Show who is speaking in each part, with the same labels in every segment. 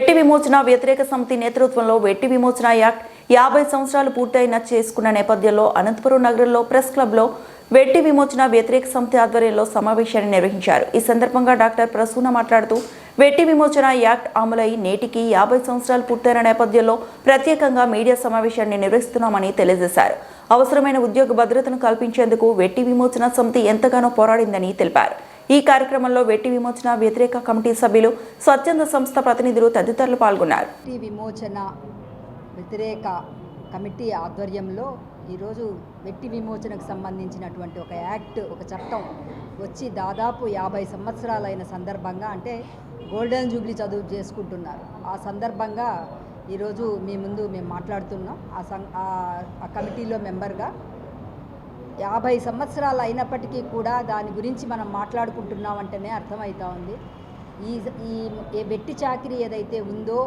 Speaker 1: వెట్టి విమోచన వ్యతిరేక సమితి నేతృత్వంలో వెట్టి విమోచన యాక్ట్ యాభై సంవత్సరాలు పూర్తయిన చేసుకున్న నేపథ్యంలో అనంతపురం నగరంలో ప్రెస్ క్లబ్లో వెట్టి విమోచన వ్యతిరేక సమితి ఆధ్వర్యంలో సమావేశాన్ని నిర్వహించారు. ఈ సందర్భంగా డాక్టర్ ప్రసూన మాట్లాడుతూ వెట్టి విమోచన యాక్ట్ అమలై నేటికి యాభై సంవత్సరాలు పూర్తయిన నేపథ్యంలో ప్రత్యేకంగా మీడియా సమావేశాన్ని నిర్వహిస్తున్నామని తెలియజేశారు. అవసరమైన ఉద్యోగ భద్రతను కల్పించేందుకు వెట్టి విమోచన సమితి ఎంతగానో పోరాడిందని తెలిపారు. ఈ కార్యక్రమంలో వెట్టి విమోచన వ్యతిరేక కమిటీ సభ్యులు స్వచ్ఛంద సంస్థ ప్రతినిధులు తదితరులు పాల్గొన్నారు.
Speaker 2: విమోచన వ్యతిరేక కమిటీ ఆధ్వర్యంలో ఈరోజు వెట్టి విమోచనకు సంబంధించినటువంటి ఒక యాక్ట్ ఒక చట్టం వచ్చి దాదాపు యాభై సంవత్సరాలైన సందర్భంగా అంటే గోల్డెన్ జూబ్లీ చదువు చేసుకుంటున్నారు. ఆ సందర్భంగా ఈరోజు మీ ముందు మేము మాట్లాడుతున్నాం. ఆ సం ఆ కమిటీలో మెంబర్గా యాభై సంవత్సరాలు అయినప్పటికీ కూడా దాని గురించి మనం మాట్లాడుకుంటున్నామంటేనే అర్థమవుతా ఉంది. ఈ ఈ వెట్టి చాకిరి ఏదైతే ఉందో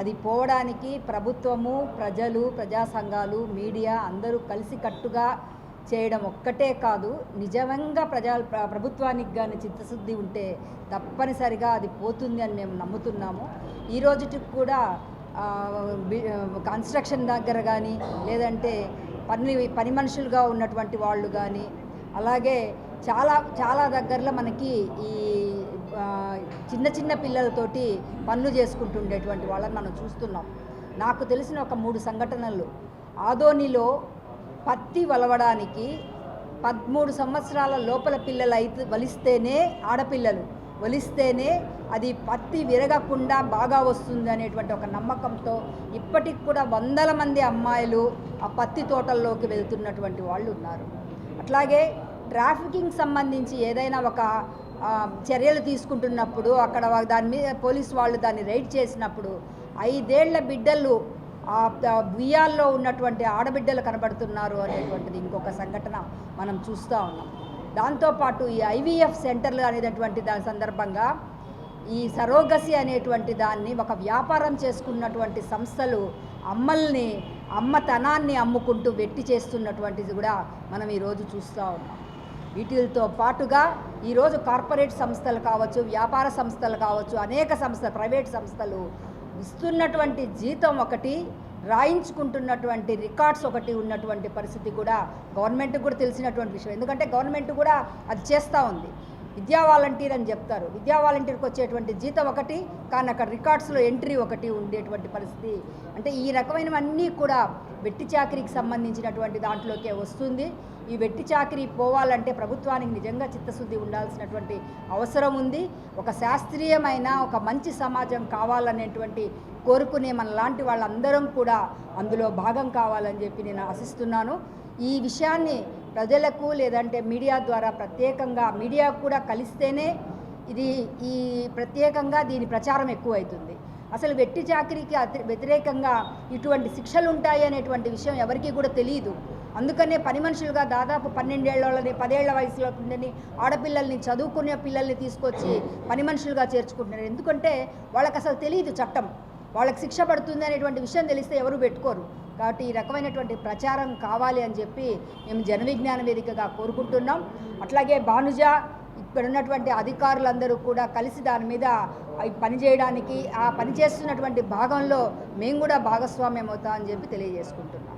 Speaker 2: అది పోవడానికి ప్రభుత్వము ప్రజలు ప్రజా సంఘాలు మీడియా అందరూ కలిసికట్టుగా చేయడం ఒక్కటే కాదు నిజంగా ప్రజా ప్రభుత్వానికి కానీ చిత్తశుద్ధి ఉంటే తప్పనిసరిగా అది పోతుంది అని మేము నమ్ముతున్నాము. ఈ రోజుకి కూడా కన్స్ట్రక్షన్ దగ్గర కానీ లేదంటే పని పని మనుషులుగా ఉన్నటువంటి వాళ్ళు కానీ అలాగే చాలా చాలా దగ్గరలో మనకి ఈ చిన్న చిన్న పిల్లలతోటి పనులు చేసుకుంటుండేటువంటి వాళ్ళని మనం చూస్తున్నాం. నాకు తెలిసిన ఒక మూడు సంఘటనలు. ఆదోనిలో పత్తి వలవడానికి పదమూడు సంవత్సరాల లోపల పిల్లలు అయితే వలిస్తేనే ఆడపిల్లలు. వలిస్తేనే అది పత్తి విరగకుండా బాగా వస్తుంది అనేటువంటి ఒక నమ్మకంతో ఇప్పటికి కూడా వందల మంది అమ్మాయిలు ఆ పత్తి తోటల్లోకి వెళ్తున్నటువంటి వాళ్ళు ఉన్నారు. అట్లాగే ట్రాఫికింగ్ సంబంధించి ఏదైనా ఒక చర్యలు తీసుకుంటున్నప్పుడు అక్కడ దాని మీద పోలీస్ వాళ్ళు దాన్ని రైడ్ చేసినప్పుడు ఐదేళ్ళ బిడ్డలు ఆ ఆ బియ్యాల్లో ఉన్నటువంటి ఆడబిడ్డలు కనబడుతున్నారు అనేటువంటిది ఇంకొక సంఘటన మనం చూస్తూ ఉన్నాం. దాంతోపాటు ఈ ఐవీఎఫ్ సెంటర్లు అనేటటువంటి దాని సందర్భంగా ఈ సరోగసి అనేటువంటి దాన్ని ఒక వ్యాపారం చేసుకున్నటువంటి సంస్థలు అమ్మల్ని అమ్మతనాన్ని అమ్ముకుంటూ వెట్టి చేస్తున్నటువంటిది కూడా మనం ఈరోజు చూస్తూ ఉన్నాం. వీటితో పాటుగా ఈరోజు కార్పొరేట్ సంస్థలు కావచ్చు వ్యాపార సంస్థలు కావచ్చు అనేక సంస్థలు ప్రైవేట్ సంస్థలు ఇస్తున్నటువంటి జీతం ఒకటి రాయించుకుంటున్నటువంటి రికార్డ్స్ ఒకటి ఉన్నటువంటి పరిస్థితి కూడా గవర్నమెంట్కి కూడా తెలిసినటువంటి విషయం. ఎందుకంటే గవర్నమెంట్ కూడా అది చేస్తూ ఉంది. విద్యా వాలంటీర్ అని చెప్తారు. విద్యా వాలంటీర్కి వచ్చేటువంటి జీతం ఒకటి కానీ అక్కడ రికార్డ్స్లో ఎంట్రీ ఒకటి ఉండేటువంటి పరిస్థితి. అంటే ఈ రకమైనవన్నీ కూడా వెట్టి చాకరీకి సంబంధించినటువంటి దాంట్లోకే వస్తుంది. ఈ వెట్టి చాకరీ పోవాలంటే ప్రభుత్వానికి నిజంగా చిత్తశుద్ధి ఉండాల్సినటువంటి అవసరం ఉంది. ఒక శాస్త్రీయమైన ఒక మంచి సమాజం కావాలనేటువంటి కోరుకునే మన లాంటి వాళ్ళందరం కూడా అందులో భాగం కావాలని చెప్పి నేను ఆశిస్తున్నాను. ఈ విషయాన్ని ప్రజలకు లేదంటే మీడియా ద్వారా ప్రత్యేకంగా మీడియా కూడా కలిస్తేనే ఇది ఈ ప్రత్యేకంగా దీని ప్రచారం ఎక్కువైతుంది. అసలు వెట్టి చాకరీకి అతి- వ్యతిరేకంగా ఇటువంటి శిక్షలు ఉంటాయి అనేటువంటి విషయం ఎవరికీ కూడా తెలియదు అందుకనే పని మనుషులుగా దాదాపు పన్నెండేళ్ళని పదేళ్ళ వయసులో ఉండని ఆడపిల్లల్ని చదువుకునే పిల్లల్ని తీసుకొచ్చి పని మనుషులుగా చేర్చుకుంటున్నారు. ఎందుకంటే వాళ్ళకి అసలు తెలియదు చట్టం. వాళ్ళకి శిక్ష పడుతుంది అనేటువంటి విషయం తెలిస్తే ఎవరు పెట్టుకోరు. కాబట్టి ఈ రకమైనటువంటి ప్రచారం కావాలి అని చెప్పి మేము జనవిజ్ఞాన వేదికగా కోరుకుంటున్నాం. అట్లాగే భానుజ ఇక్కడ ఉన్నటువంటి అధికారులందరూ కూడా కలిసి దాని మీద పనిచేయడానికి ఆ పని చేస్తున్నటువంటి భాగంలో మేము కూడా భాగస్వామ్యం అవుతామని చెప్పి తెలియజేసుకుంటున్నాం.